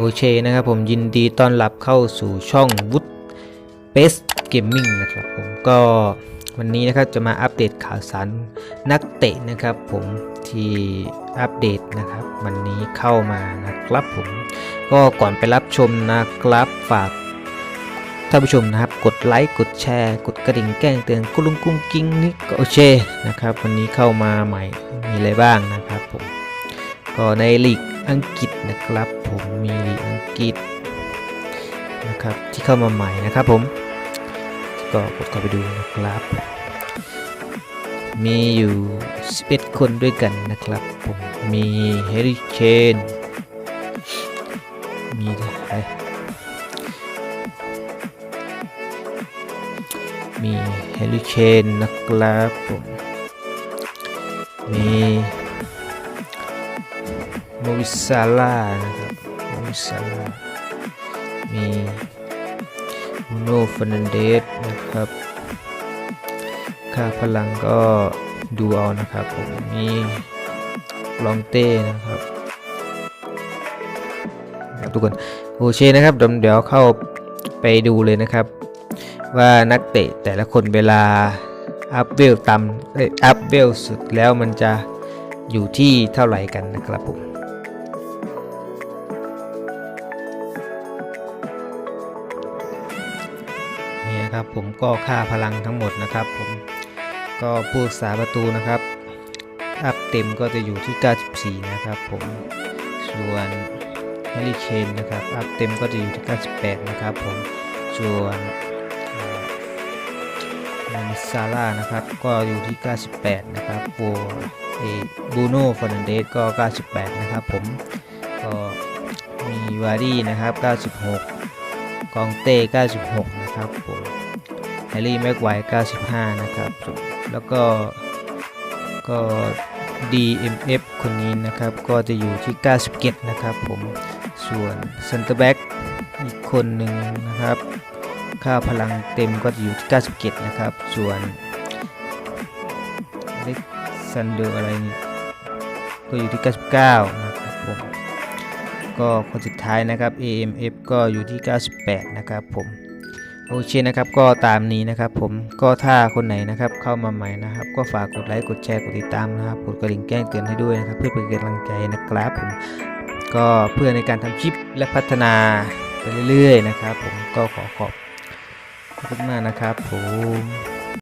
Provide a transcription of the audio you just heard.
โอเคนะครับผมยินดีต้อนรับเข้าสู่ช่องวุฒเ e สเกมมิ่งนะครับผมก็วันนี้นะครับจะมาอัปเดตข่าวสารนักเตะนะครับผมที่อัปเดตนะครับ วันนี้เข้ามานะครับผมก็ก่อนไปรับชมนะครับฝากท่านผู้ชมนะครับ กดไลค์กดแชร์ กดกระดิ่งแจ้งเตือนกุลุงกุ้งกิ้งนี่ก็โอเคนะครับ วันนี้เข้ามาใหม่มีอะไรบ้างนะครับผมก็ในลีกอังกฤษ นะครับ ผมมีลีอังกฤษนะครับที่เข้ามาใหม่นะครับผมก็กดเข้าไปดูนะครับ มีอยู่ 11 คนด้วยกันนะครับผมมีเฮริเคนมีใครมีเฮริเคนนะครับผมมี วิซาร่านะครับโมวิซาร่ามีโนฟันเดสนะครับ ค่าพลังก็ดูเอานะครับผมมีลองเต้นะครับครับทุกคนโอเคนะครับเดี๋ยวเข้าไปดูเลยนะครับ ว่านักเตะแต่ละคนเวลาอัพเวลต่ำเอ้ยอัพเวลสุดแล้วมันจะอยู่ที่เท่าไหร่กันนะครับผม นะครับ ผมก็ค่าพลังทั้งหมดนะครับ ผมก็ผู้รักษาประตูนะครับอัพเต็มก็จะอยู่ที่ 94 นะครับผมส่วนแฮร์รี่เคนนะครับอัพเต็มก็จะอยู่ที่ 98 นะครับผมส่วนมิซาร่านะครับก็อยู่ที่ 98 นะครับโบเอบูโน่ฟอร์นันเดสก็ 98 นะครับผมก็มีวารีนะครับ 96 กองเต้ 96 นะครับผม แฮร์รี่แม็กไวร์95 นะครับแล้วก็ก็ DMF คนนี้นะครับ ก็จะอยู่ที่ 97 นะครับผมส่วนเซนเตอร์แบ็กอีกคนหนึ่งนะครับ ค่าพลังเต็มก็จะอยู่ที่ 97 นะครับ ส่วนเล็กซันเดอร์อะไรนี่ก็อยู่ที่ 99 นะครับผมก็คนสุดท้ายนะครับ AMF ก็อยู่ที่ 98 นะครับผม โอเคนะครับก็ตามนี้นะครับ ผมก็ถ้าคนไหนนะครับเข้ามาใหม่นะครับ ก็ฝากกดไลค์กดแชร์กดติดตามนะครับกดกระดิ่งแจ้งเตือนให้ด้วยนะครับ เพื่อเป็นกำลังใจนะครับผมก็เพื่อในการทำคลิปและพัฒนาไปเรื่อยๆนะครับ ผมก็ขอขอบคุณมากนะครับผม